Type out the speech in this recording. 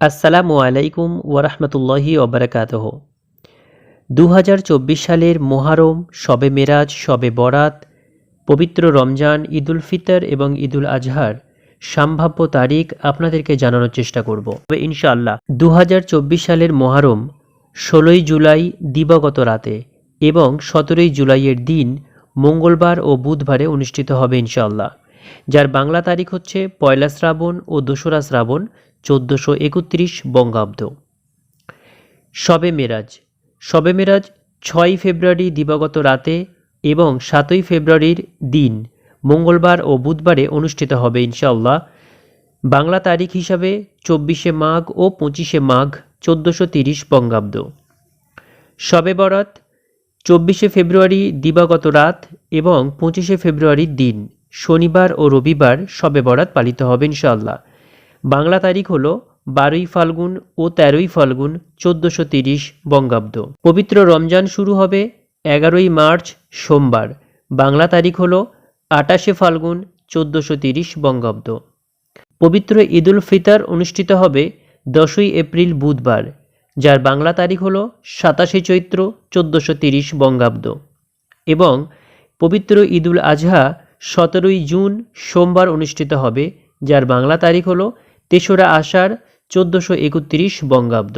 আসসালামু আলাইকুম ওরহমতুল্লাহি ওবরাকাতহ দু হাজার চব্বিশ সালের মোহারম শবে মেরাজ শবে বরাত, পবিত্র রমজান, ঈদুল ফিতর এবং ঈদুল আজহার সম্ভাব্য তারিখ আপনাদেরকে জানানোর চেষ্টা করব। তবে ইনশাআল্লাহ দু হাজার চব্বিশ সালের মোহারম ষোলোই জুলাই দিবাগত রাতে এবং সতেরোই জুলাইয়ের দিন মঙ্গলবার ও বুধবারে অনুষ্ঠিত হবে ইনশাআল্লাহ। যার বাংলা তারিখ হচ্ছে পয়লা শ্রাবণ ও দোসরা শ্রাবণ চোদ্দোশো একত্রিশ বঙ্গাব্দ। শবে মেরাজ। শবে মেরাজ ছয় ফেব্রুয়ারি দিবাগত রাতে এবং সাতই ফেব্রুয়ারির দিন মঙ্গলবার ও বুধবারে অনুষ্ঠিত হবে ইনশাআল্লাহ। বাংলা তারিখ হিসাবে চব্বিশে মাঘ ও পঁচিশে মাঘ চোদ্দোশো তিরিশ বঙ্গাব্দ। শবে বরাত চব্বিশে ফেব্রুয়ারি দিবাগত রাত এবং পঁচিশে ফেব্রুয়ারির দিন শনিবার ও রবিবার শবে বরাত পালিত হবে ইনশাআল্লাহ। বাংলা তারিখ হল বারোই ফাল্গুন ও তেরোই ফাল্গুন চোদ্দোশো তিরিশ বঙ্গাব্দ। পবিত্র রমজান শুরু হবে এগারোই মার্চ সোমবার। বাংলা তারিখ হল আটাশে ফাল্গুন চোদ্দোশো তিরিশ বঙ্গাব্দ। পবিত্র ঈদুল ফিতর অনুষ্ঠিত হবে দশই এপ্রিল বুধবার, যার বাংলা তারিখ হল সাতাশে চৈত্র চোদ্দোশো তিরিশ বঙ্গাব্দ। এবং পবিত্র ঈদুল আজহা সতেরোই জুন সোমবার অনুষ্ঠিত হবে যার বাংলা তারিখ হল তেসরা আষাঢ় চোদ্দোশো একত্রিশ বঙ্গাব্দ।